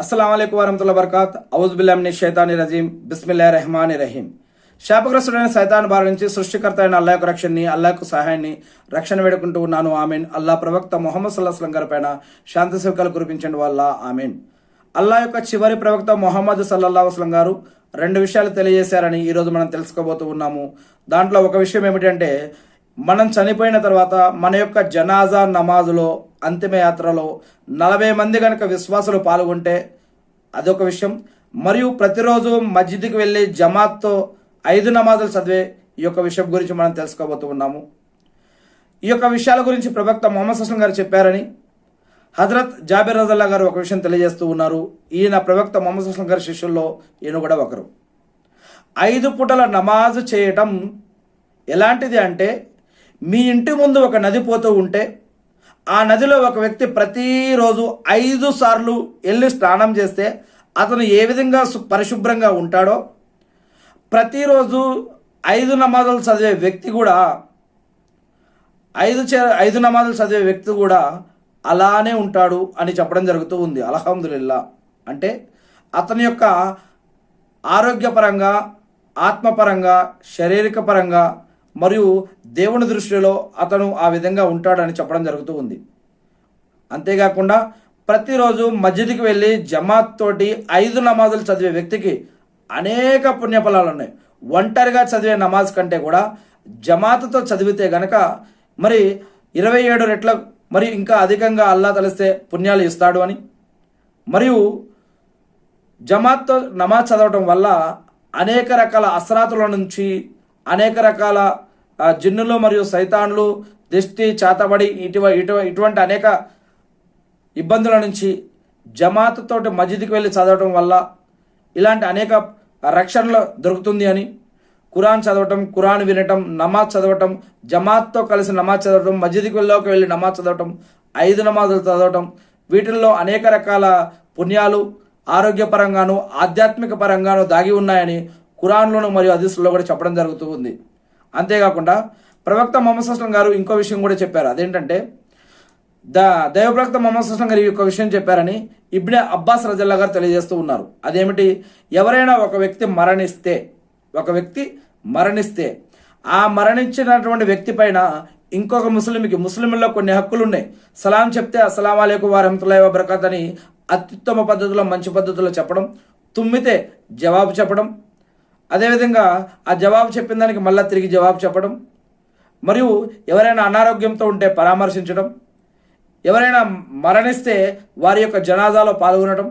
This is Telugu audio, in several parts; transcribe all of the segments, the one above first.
అస్సలం అయికు వరహతుల్లా బర్కాత్ ఔజుబిల్లామిని షైతాని రజీం బిస్మిల్లా రెహమాన్ రహీం శాపగ్రస్తుడైన సైతాన్ బారి నుంచి సృష్టికర్త అయిన అల్లా యొక్క రక్షణని అల్లాహకు సహాయాన్ని రక్షణ వేడుకుంటూ ఉన్నాను. ఆమెన్. అల్లా ప్రవక్త మొహమ్మద్ సల్లాహం గారి పైన శాంతి శివకాలు కురిపించండి వల్ల ఆమెన్. అల్లా యొక్క చివరి ప్రవక్త మొహమ్మద్ సల్లల్లా వసలం గారు రెండు విషయాలు తెలియజేశారని ఈరోజు మనం తెలుసుకోబోతూ ఉన్నాము. దాంట్లో ఒక విషయం ఏమిటంటే మనం చనిపోయిన తర్వాత మన యొక్క జనాజా నమాజులో అంతిమయాత్రలో నలభై మంది కనుక విశ్వాసులు పాల్గొంటే అదొక విషయం. మరియు ప్రతిరోజు మస్జిద్కి వెళ్ళి జమాత్తో ఐదు నమాజులు చదివే ఈ యొక్క విషయం గురించి మనం తెలుసుకోబోతూ ఉన్నాము. ఈ యొక్క విషయాల గురించి ప్రవక్త మొహమ్మద్ హసన్ గారు చెప్పారని హజరత్ జాబిర్ రజల్లా గారు ఒక విషయం తెలియజేస్తూ ఉన్నారు. ఈయన ప్రవక్త మొహమ్మద్ హసన్ గారి శిష్యుల్లో ఈయన కూడా ఒకరు. ఐదు పూటల నమాజు చేయటం ఎలాంటిది అంటే మీ ఇంటి ముందు ఒక నది పోతూ ఉంటే ఆ నదిలో ఒక వ్యక్తి ప్రతిరోజు ఐదు సార్లు వెళ్ళి స్నానం చేస్తే అతను ఏ విధంగా పరిశుభ్రంగా ఉంటాడో ప్రతిరోజు ఐదు నమాజులు చదివే వ్యక్తి కూడా ఐదు చే ఐదు నమాజులు చదివే వ్యక్తి కూడా అలానే ఉంటాడు అని చెప్పడం జరుగుతూ ఉంది. అల్హమ్దులిల్లా. అంటే అతని యొక్క ఆరోగ్యపరంగా ఆత్మపరంగా శారీరక పరంగా మరియు దేవుని దృష్టిలో అతను ఆ విధంగా ఉంటాడని చెప్పడం జరుగుతూ ఉంది. అంతేకాకుండా ప్రతిరోజు మస్జిద్కి వెళ్ళి జమాత్ తోటి ఐదు నమాజులు చదివే వ్యక్తికి అనేక పుణ్యఫలాలు ఉన్నాయి. ఒంటరిగా చదివే నమాజ్ కంటే కూడా జమాత్తో చదివితే గనక మరి ఇరవై ఏడు రెట్ల మరి ఇంకా అధికంగా అల్లా తలిస్తే పుణ్యాలు ఇస్తాడు అని. మరియు జమాత్తో నమాజ్ చదవటం వల్ల అనేక రకాల అసరాతుల నుంచి అనేక రకాల జిన్నులు మరియు సైతాన్లు దిష్టి చాతబడి ఇటువ ఇటువంటి అనేక ఇబ్బందుల నుంచి జమాత్ తోటి మస్జిద్కి వెళ్ళి చదవటం వల్ల ఇలాంటి అనేక రక్షణలు దొరుకుతుంది అని ఖురాన్ చదవటం కురాన్ వినటం నమాజ్ చదవటం జమాత్తో కలిసి నమాజ్ చదవటం మస్జిద్కి వెళ్ళలోకి వెళ్ళి నమాజ్ చదవటం ఐదు నమాజులు చదవటం వీటిల్లో అనేక రకాల పుణ్యాలు ఆరోగ్యపరంగాను ఆధ్యాత్మిక పరంగాను దాగి ఉన్నాయని ఖురాన్లోను మరియు హదీసుల్లో కూడా చెప్పడం జరుగుతూ ఉంది. అంతేకాకుండా ప్రవక్త మొహమ్మద్ అస్లం గారు ఇంకో విషయం కూడా చెప్పారు. అదేంటంటే ద దైవప్రవక్త మొహమ్మద్ సుస్లం గారు ఈ యొక్క విషయం చెప్పారని ఇబ్నే అబ్బాస్ రజల్లా గారు తెలియజేస్తూ ఉన్నారు. అదేమిటి? ఎవరైనా ఒక వ్యక్తి మరణిస్తే ఒక వ్యక్తి మరణిస్తే ఆ మరణించినటువంటి వ్యక్తి పైన ఇంకొక ముస్లింకి ముస్లింల్లో కొన్ని హక్కులు ఉన్నాయి సలాం చెప్తే అస్సలం అలేకు వారహమతుల్లా వబర్కత్ అని అత్యుత్తమ పద్ధతిలో మంచి పద్ధతిలో చెప్పడం తుమ్మితే జవాబు చెప్పడం అదేవిధంగా ఆ జవాబు చెప్పిన దానికి మళ్ళీ తిరిగి జవాబు చెప్పడం మరియు ఎవరైనా అనారోగ్యంతో ఉంటే పరామర్శించడం ఎవరైనా మరణిస్తే వారి యొక్క జనాదాలో పాల్గొనడం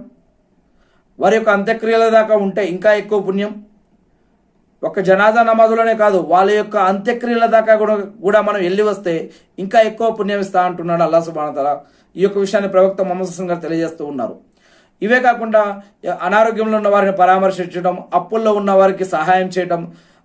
వారి యొక్క అంత్యక్రియల దాకా ఉంటే ఇంకా ఎక్కువ పుణ్యం. ఒక జనాజా నమాజులోనే కాదు వాళ్ళ యొక్క అంత్యక్రియల దాకా కూడా కూడా మనం వెళ్ళి వస్తే ఇంకా ఎక్కువ పుణ్యం ఇస్తా అంటున్నాడు అల్లా సుబానతల ఈ యొక్క విషయాన్ని ప్రవక్త మొహమ్మద్ హసన్ గారు తెలియజేస్తూ ఉన్నారు. ఇవే కాకుండా అనారోగ్యంలో ఉన్న వారిని పరామర్శించడం అప్పుల్లో ఉన్న వారికి సహాయం చేయడం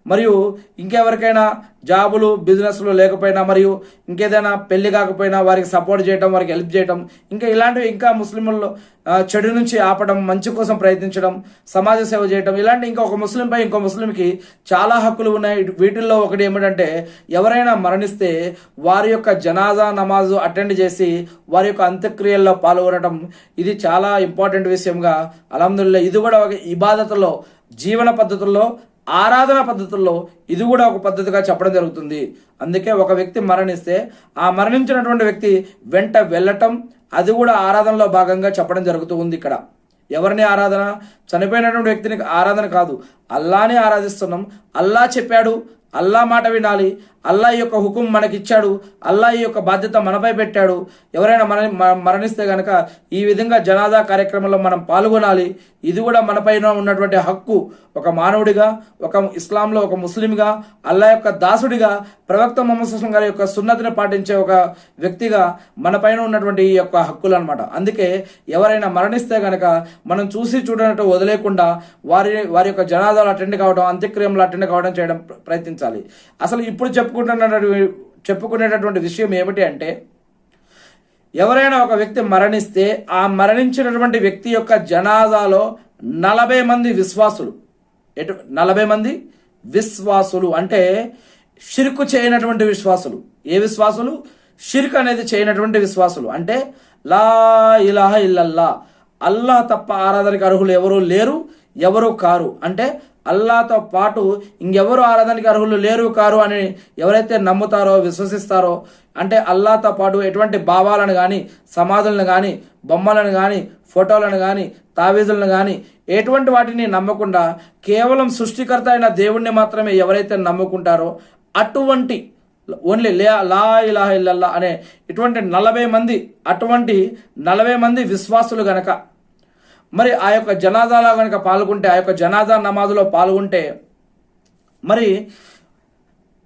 మరియు ఇంకెవరికైనా జాబులు బిజినెస్లు లేకపోయినా మరియు ఇంకేదైనా పెళ్ళి కాకపోయినా వారికి సపోర్ట్ చేయడం వారికి హెల్ప్ చేయడం ఇంకా ఇలాంటివి ఇంకా ముస్లింల్లో చెడు నుంచి ఆపడం మంచి కోసం ప్రయత్నించడం సమాజ సేవ చేయడం ఇలాంటి ఇంకా ఒక ముస్లింపై ఇంకో ముస్లింకి చాలా హక్కులు ఉన్నాయి. వీటిల్లో ఒకటి ఏమిటంటే ఎవరైనా మరణిస్తే వారి యొక్క జనాజా నమాజు అటెండ్ చేసి వారి యొక్క అంత్యక్రియల్లో పాల్గొనడం ఇది చాలా ఇంపార్టెంట్ విషయంగా అలహదుల్లా ఇది కూడా ఒక ఇబాదతలో జీవన పద్ధతుల్లో ఆరాధన పద్ధతుల్లో ఇది కూడా ఒక పద్ధతిగా చెప్పడం జరుగుతుంది. అందుకే ఒక వ్యక్తి మరణిస్తే ఆ మరణించినటువంటి వ్యక్తి వెంట వెళ్ళటం అది కూడా ఆరాధనలో భాగంగా చెప్పడం జరుగుతూ ఉంది ఇక్కడ. ఎవరిని ఆరాధన? చనిపోయినటువంటి వ్యక్తిని ఆరాధన కాదు. అల్లాని ఆరాధిస్తున్నాం. అల్లా చెప్పాడు. అల్లా మాట వినాలి. అల్లా యొక్క హుకుం మనకిచ్చాడు. అల్లా యొక్క బాధ్యత మనపై పెట్టాడు. ఎవరైనా మన మరణిస్తే గనక ఈ విధంగా జనాదా కార్యక్రమంలో మనం పాల్గొనాలి. ఇది కూడా మనపైన ఉన్నటువంటి హక్కు. ఒక మానవుడిగా ఒక ఇస్లాంలో ఒక ముస్లింగా అల్లా యొక్క దాసుడిగా ప్రవక్త మొహమ్మద్ గారి యొక్క సున్నతిని పాటించే ఒక వ్యక్తిగా మనపైన ఉన్నటువంటి ఈ యొక్క హక్కులు అనమాట అందుకే ఎవరైనా మరణిస్తే గనక మనం చూసి చూడనట్టు వదిలేకుండా వారి వారి యొక్క జనాదాలు అటెండ్ కావడం అంత్యక్రియలు అటెండ్ కావడం చేయడం ప్ర- ప్రయత్నించాలి అసలు ఇప్పుడు చెప్పుకుంటున్నటువంటి చెప్పుకునేటటువంటి విషయం ఏమిటి అంటే ఎవరైనా ఒక వ్యక్తి మరణిస్తే ఆ మరణించినటువంటి వ్యక్తి యొక్క జనాదాలో నలభై మంది విశ్వాసులు. ఎటు నలభై మంది విశ్వాసులు. అంటే షిరుకు చేయనటువంటి విశ్వాసులు. ఏ విశ్వాసులు? షిర్క్ అనేది చేయనటువంటి విశ్వాసులు. అంటే లా ఇలాహ ఇల్లల్లా. అల్లా తప్ప ఆరాధనకి అర్హులు ఎవరు లేరు ఎవరు కారు. అంటే అల్లాతో పాటు ఇంకెవరు ఆరాధనకి అర్హులు లేరు కారు అని ఎవరైతే నమ్ముతారో విశ్వసిస్తారో అంటే అల్లాతో పాటు ఎటువంటి భావాలను కానీ సమాధులను కానీ బొమ్మలను కానీ ఫోటోలను కానీ తావీజులను కానీ ఎటువంటి వాటిని నమ్మకుండా కేవలం సృష్టికర్త అయిన దేవుణ్ణి మాత్రమే ఎవరైతే నమ్ముకుంటారో అటువంటి ఓన్లీ లే లా ఇలాహ ఇల్లల్లా అనే ఇటువంటి నలభై మంది అటువంటి నలభై మంది విశ్వాసులు గనక మరి ఆ యొక్క జనాదాలో కనుక పాల్గొంటే ఆ యొక్క జనాదా నమాజులో పాల్గొంటే మరి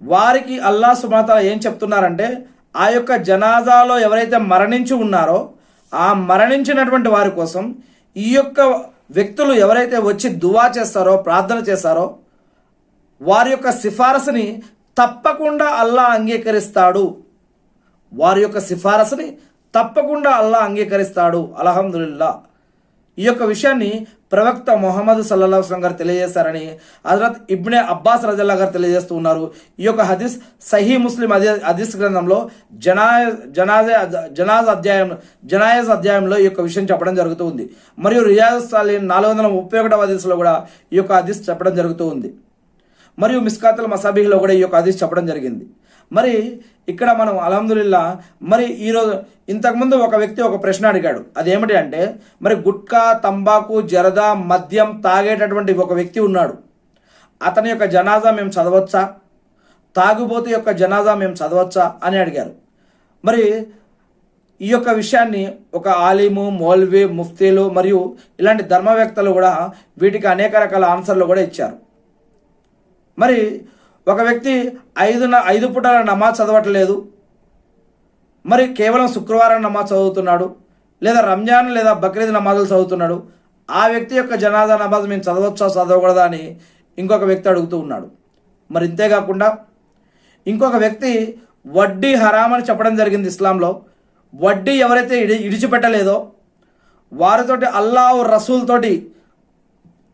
వారికి అల్లా సుమాత ఏం చెప్తున్నారంటే ఆ యొక్క జనాజాలో ఎవరైతే మరణించి ఉన్నారో ఆ మరణించినటువంటి వారి కోసం ఈ యొక్క వ్యక్తులు ఎవరైతే వచ్చి దువా చేస్తారో ప్రార్థన చేస్తారో వారి యొక్క సిఫారసుని తప్పకుండా అల్లా అంగీకరిస్తాడు. వారి యొక్క సిఫారసుని తప్పకుండా అల్లా అంగీకరిస్తాడు. అలహందుల్లా ఈ యొక్క విషయాన్ని ప్రవక్త మొహమ్మద్ సల్లాహ్ వస్లం గారు తెలియజేశారని హజరత్ ఇబ్నే అబ్బాస్ రజల్లా గారు తెలియజేస్తూ ఉన్నారు ఈ యొక్క హదీస్ సహీ ముస్లిం అదే హదీస్ గ్రంథంలో జనాయ జనాజే జనాజ్ అధ్యాయం జనాయజ్ అధ్యాయంలో ఈ యొక్క విషయం చెప్పడం జరుగుతూ ఉంది మరియు రియాజ్ సాలీన్ నాలుగు వందల ముప్పై ఒకటవ హదీస్లో కూడా ఈ యొక్క హదీస్ చెప్పడం జరుగుతూ ఉంది. మరియు మిస్కాతుల్ మసాబీహ్లో కూడా ఈ యొక్క హదీస్ చెప్పడం జరిగింది. మరి ఇక్కడ మనం అలహదుల్లా మరి ఈరోజు ఇంతకుముందు ఒక వ్యక్తి ఒక ప్రశ్న అడిగాడు. అదేమిటి అంటే మరి గుట్కా తంబాకు జరదా మద్యం తాగేటటువంటి ఒక వ్యక్తి ఉన్నాడు. అతని యొక్క జనాజా మేము చదవచ్చా? తాగుబోతు యొక్క జనాజా మేము చదవచ్చా? అని అడిగారు. మరి ఈ యొక్క విషయాన్ని ఒక ఆలిము మౌల్వి ముఫ్తీలు మరియు ఇలాంటి ధర్మవేత్తలు కూడా వీటికి అనేక రకాల ఆన్సర్లు కూడా ఇచ్చారు. మరి ఒక వ్యక్తి ఐదు ఐదు పూటల నమాజ్ చదవట్లేదు. మరి కేవలం శుక్రవారం నమాజ్ చదువుతున్నాడు లేదా రంజాన్ లేదా బక్రీద్ నమాజులు చదువుతున్నాడు ఆ వ్యక్తి యొక్క జనాదా నమాజ్ మేము చదవచ్చా చదవకూడదా అని ఇంకొక వ్యక్తి అడుగుతూ ఉన్నాడు. మరి ఇంతేకాకుండా ఇంకొక వ్యక్తి వడ్డీ హరామ్ అని చెప్పడం జరిగింది ఇస్లాంలో. వడ్డీ ఎవరైతే ఇడి ఇడిచిపెట్టలేదో వారితోటి అల్లాహ్ రసూల్తోటి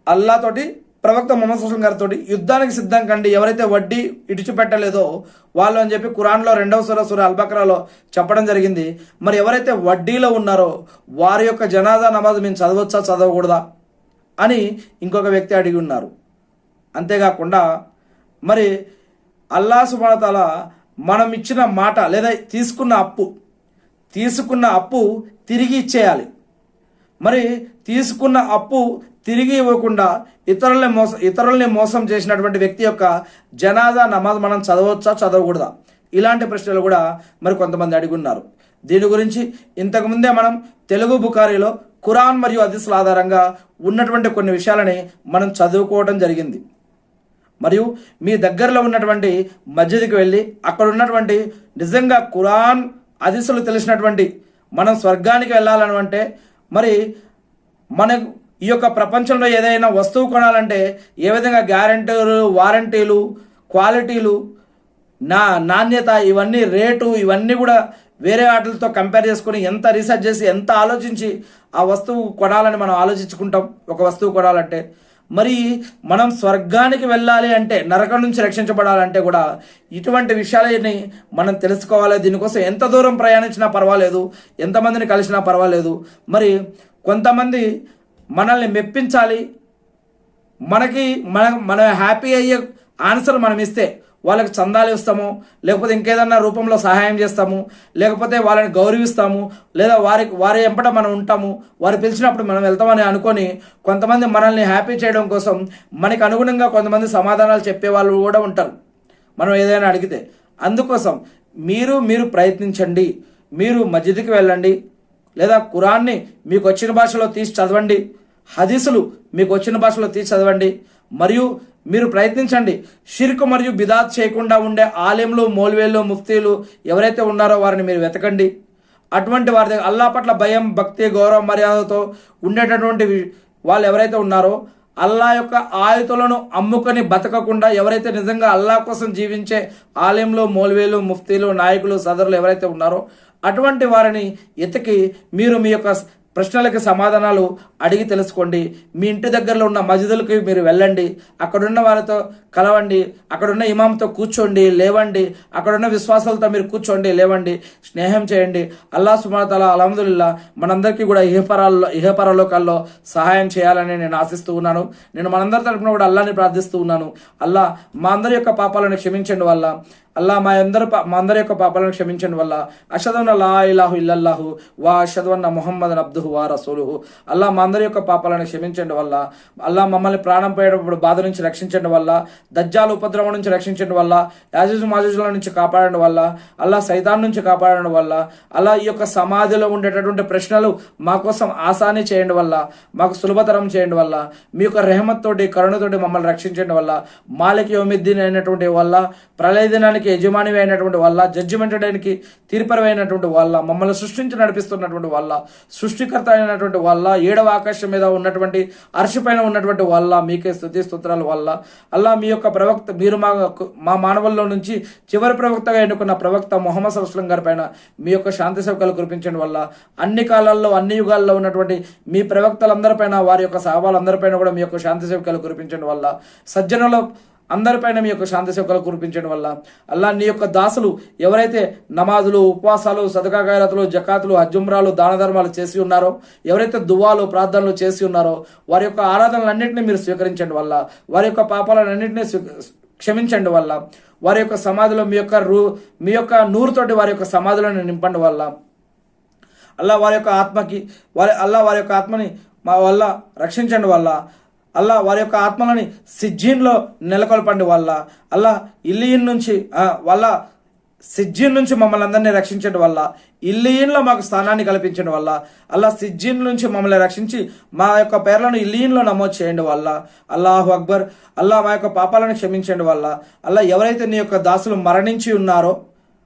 అల్లాతోటి ప్రవక్త మొహమ్మద్ సుల్లం గారితో యుద్ధానికి సిద్ధం కండి ఎవరైతే వడ్డీ ఇడిచిపెట్టలేదో వాళ్ళు అని చెప్పి కురాన్లో రెండవ సుర సుర అల్బక్రాలో చెప్పడం జరిగింది. మరి ఎవరైతే వడ్డీలో ఉన్నారో వారి యొక్క జనాదా నమాజ్ మేము చదవచ్చా చదవకూడదా అని ఇంకొక వ్యక్తి అడిగి ఉన్నారు. అంతేకాకుండా మరి అల్లా సుబానతాల మనం ఇచ్చిన మాట లేదా తీసుకున్న అప్పు తీసుకున్న అప్పు తిరిగి ఇచ్చేయాలి. మరి తీసుకున్న అప్పు తిరిగి ఇవ్వకుండా ఇతరుల్ని మోసం ఇతరుల్ని మోసం చేసినటువంటి వ్యక్తి యొక్క జనాజా నమాజ్ మనం చదవచ్చా చదవకూడదా? ఇలాంటి ప్రశ్నలు కూడా మరి కొంతమంది అడిగి ఉన్నారు దీని గురించి ఇంతకుముందే మనం తెలుగు బుకారిలో ఖురాన్ మరియు అదిస్ల ఆధారంగా ఉన్నటువంటి కొన్ని విషయాలని మనం చదువుకోవడం జరిగింది. మరియు మీ దగ్గరలో ఉన్నటువంటి మస్జిద్కి వెళ్ళి అక్కడ ఉన్నటువంటి నిజంగా ఖురాన్ అదిసులు తెలిసినటువంటి మనం స్వర్గానికి వెళ్ళాలని అంటే మరి మన ఈ యొక్క ప్రపంచంలో ఏదైనా వస్తువు కొనాలంటే ఏ విధంగా గ్యారంటీలు వారంటీలు క్వాలిటీలు నా నాణ్యత ఇవన్నీ రేటు ఇవన్నీ కూడా వేరే వాటితో కంపేర్ చేసుకొని ఎంత రీసెర్చ్ చేసి ఎంత ఆలోచించి ఆ వస్తువు కొనాలని మనం ఆలోచించుకుంటాం. ఒక వస్తువు కొనాలంటే మరి మనం స్వర్గానికి వెళ్ళాలి అంటే నరకం నుంచి రక్షించబడాలంటే కూడా ఇటువంటి విషయాలని మనం తెలుసుకోవాలి. దీనికోసం ఎంత దూరం ప్రయాణించినా పర్వాలేదు ఎంతమందిని కలిసినా పర్వాలేదు. మరి కొంతమంది మనల్ని మెప్పించాలి. మనకి మన మన హ్యాపీ అయ్యే ఆన్సర్ మనం ఇస్తే వాళ్ళకి చందాలు ఇస్తాము లేకపోతే ఇంకేదన్నా రూపంలో సహాయం చేస్తాము లేకపోతే వాళ్ళని గౌరవిస్తాము లేదా వారి వారి ఎంపట మనం ఉంటాము వారు పిలిచినప్పుడు మనం వెళ్తామని అనుకొని కొంతమంది మనల్ని హ్యాపీ చేయడం కోసం మనకి అనుగుణంగా కొంతమంది సమాధానాలు చెప్పే వాళ్ళు కూడా ఉంటారు. మనం ఏదైనా అడిగితే అందుకోసం మీరు మీరు ప్రయత్నించండి. మీరు మస్జిద్కి వెళ్ళండి లేదా కురాన్ని మీకు వచ్చిన భాషలో తీసి చదవండి. హదీసులు మీకు వచ్చిన భాషలో తీసి చదవండి మరియు మీరు ప్రయత్నించండి. షిర్క్ మరియు బిదాత్ చేయకుండా ఉండే ఆలయంలో మోల్వేలు ముఫ్తీలు ఎవరైతే ఉన్నారో వారిని మీరు వెతకండి. అటువంటి వారి దగ్గర అల్లా పట్ల భయం భక్తి గౌరవ మర్యాదతో ఉండేటటువంటి వాళ్ళు ఎవరైతే ఉన్నారో అల్లా యొక్క ఆయుతులను అమ్ముకొని బతకకుండా ఎవరైతే నిజంగా అల్లా కోసం జీవించే ఆలయంలో మోల్వేలు ముఫ్తీలు నాయకులు సదరులు ఎవరైతే ఉన్నారో అటువంటి వారిని ఎతికి మీరు మీ యొక్క ప్రశ్నలకు సమాధానాలు అడిగి తెలుసుకోండి. మీ ఇంటి దగ్గరలో ఉన్న మజిదులకి మీరు వెళ్ళండి. అక్కడున్న వారితో కలవండి. అక్కడున్న ఇమాంతో కూర్చోండి. లేవండి. అక్కడున్న విశ్వాసాలతో మీరు కూర్చోండి. లేవండి. స్నేహం చేయండి. అల్లా సుమాతల అలహదుల్లా మనందరికీ కూడా ఇహపరాల్లో ఇహపరలోకాల్లో సహాయం చేయాలని నేను ఆశిస్తూ ఉన్నాను. నేను మనందరి తరపున కూడా అల్లాని ప్రార్థిస్తూ ఉన్నాను. అల్లా మా అందరి యొక్క పాపాలను క్షమించండి వల్ల అల్లా మా అందరి పా- మా అందరి యొక్క పాపాలను క్షమించడం వల్ల అషదన్న లా ఇలాహు ఇల్లల్లాహు వా అషదన్న ముహమ్మద్ అబ్దుహు వా రసూలుహు. అల్లా మా అందరి యొక్క పాపాలను క్షమించడం వల్ల అల్లా మమ్మల్ని ప్రాణం పోయేటప్పుడు బాధ నుంచి రక్షించడం వల్ల దజ్జాల ఉపద్రవం నుంచి రక్షించడం వల్ల యాజుజు మాజుజుల నుంచి కాపాడడం వల్ల అల్లా సైతాన్ నుంచి కాపాడడం వల్ల అలా ఈ యొక్క సమాధిలో ఉండేటటువంటి ప్రశ్నలు మా కోసం ఆసాని చేయండి వల్ల మాకు సులభతరం చేయండి వల్ల మీ యొక్క రెహమత్తోటి కరుణతోటి మమ్మల్ని రక్షించడం వల్ల మాలిక యోమిద్దీన్ అయినటువంటి వల్ల ప్రళయ దినానికి యజమాని అయినటువంటి వల్ల జడ్జిమెంట్ చేయడానికి తీర్పరమైనటువంటి వల్ల మమ్మల్ని సృష్టించి నడిపిస్తున్నటువంటి వల్ల సృష్టికర్త అయినటువంటి వల్ల ఏడవ ఆకాశం మీద ఉన్నటువంటి అర్షి పైన ఉన్నటువంటి వల్ల మీకే స్థుతి స్తోత్రాల వల్ల అల్లా మీ యొక్క ప్రవక్త మీరు మా మా మానవుల్లో నుంచి చివరి ప్రవక్తగా ఎన్నుకున్న ప్రవక్త మొహమ్మద్ సల్స్లం గారి పైన మీ యొక్క శాంతి సేవకాలు కురిపించడం వల్ల అన్ని కాలాల్లో అన్ని యుగాల్లో ఉన్నటువంటి మీ ప్రవక్తలందరిపైన వారి యొక్క సహవాలందరిపైన కూడా మీ యొక్క శాంతి సేవకాలు కురిపించడం వల్ల సజ్జనుల అందరిపైన మీ యొక్క శాంతి సేవకులు కురిపించడం వల్ల అల్లా నీ యొక్క దాసులు ఎవరైతే నమాజులు ఉపవాసాలు సదకాగాయలతులు జకాతులు హజ్జుమ్రాలు దాన ధర్మాలు చేసి ఉన్నారో ఎవరైతే దువాలు ప్రార్థనలు చేసి ఉన్నారో వారి యొక్క ఆరాధనలన్నింటినీ మీరు స్వీకరించండి వల్ల వారి యొక్క పాపాలన్నింటినీ క్షమించండి వల్ల వారి యొక్క సమాధిలో మీ యొక్క రూ మీ యొక్క నూరుతోటి వారి యొక్క సమాధులను నింపండి వల్ల అల్లా వారి యొక్క ఆత్మకి వారి అల్లా వారి యొక్క ఆత్మని మా వల్ల రక్షించండి వల్ల అల్లా వారి యొక్క ఆత్మలని సిజ్జీన్లో నెలకొల్పండి వల్ల. అల్లా ఇల్లియన్ నుంచి వాళ్ళ సిజ్జిన్ సిజ్జీన్ నుంచి మమ్మల్ని అందరినీ రక్షించడం వల్ల. ఇల్లీన్లో మాకు స్థానాన్ని కల్పించడం వల్ల. అల్లా సిజ్జీన్ నుంచి మమ్మల్ని రక్షించి మా యొక్క పేర్లను ఇల్లీన్లో నమోదు చేయండి వల్ల. అల్లాహు అక్బర్ అల్లా మా యొక్క పాపాలను క్షమించండి వల్ల. అల్లా ఎవరైతే నీ యొక్క దాసులు మరణించి ఉన్నారో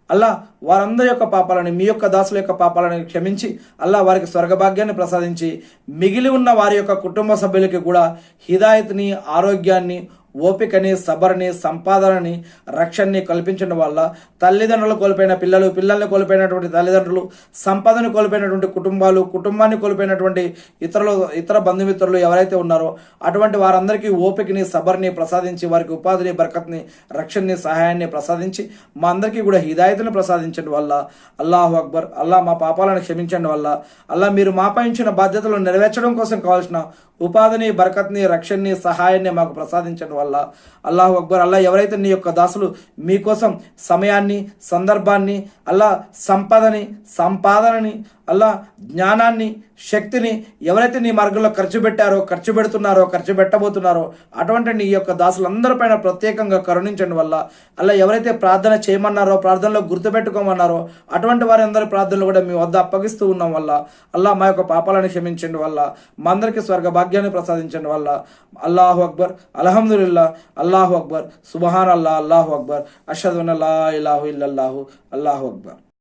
అల్లా వారందరి యొక్క పాపాలను మీ యొక్క దాసుల యొక్క పాపాలను క్షమించి అల్లా వారికి స్వర్గభాగ్యాన్ని ప్రసాదించి మిగిలి ఉన్న వారి యొక్క కుటుంబ సభ్యులకి కూడా హిదాయత్ని ఆరోగ్యాన్ని ఓపికని సబర్ని సంపాదనని రక్షణని కల్పించడం వల్ల తల్లిదండ్రులు కోల్పోయిన పిల్లలు పిల్లల్ని కోల్పోయినటువంటి తల్లిదండ్రులు సంపదను కోల్పోయినటువంటి కుటుంబాలు కుటుంబాన్ని కోల్పోయినటువంటి ఇతరులు ఇతర బంధుమిత్రులు ఎవరైతే ఉన్నారో అటువంటి వారందరికీ ఓపికని సబర్ని ప్రసాదించి వారికి ఉపాధిని బరకత్ని రక్షణని సహాయాన్ని ప్రసాదించి మా అందరికీ కూడా హిదాయతను ప్రసాదించడం వల్ల అల్లాహు అక్బర్ అల్లా మా పాపాలను క్షమించడం వల్ల అల్లా మీరు మాపాయించిన బాధ్యతలు నెరవేర్చడం కోసం కావాల్సిన ఉపాధిని బరకత్ని రక్షణని సహాయాన్ని మాకు ప్రసాదించడం వల్ల అల్లా అల్లాహు అక్బర్ అల్లా ఎవరైతే నీ యొక్క దాసులు మీకోసం సమయాన్ని సందర్భాన్ని అల్లా సంపదని సంపాదనని అల్లా జ్ఞానాన్ని శక్తిని ఎవరైతే నీ మార్గంలో ఖర్చు పెట్టారో ఖర్చు పెడుతున్నారో ఖర్చు పెట్టబోతున్నారో అటువంటి నీ యొక్క దాసులందరిపైన ప్రత్యేకంగా కరుణించండి వల్ల అలా ఎవరైతే ప్రార్థన చేయమన్నారో ప్రార్థనలో గుర్తుపెట్టుకోమన్నారో అటువంటి వారి అందరి ప్రార్థనలు కూడా మీ వద్ద అప్పగిస్తూ ఉన్నాం వల్ల అల్లా మా యొక్క పాపాలను క్షమించండి వల్ల మా అందరికీ స్వర్గ భాగ్యాన్ని ప్రసాదించండి వల్ల. అల్లాహు అక్బర్. అల్హమ్దుల్లా అల్లాహు అక్బర్. సుబహాన్ అల్లా అల్లాహు అక్బర్. అషద్ లా ఇలాహు ఇల్లల్లాహు. అల్లాహు అక్బర్.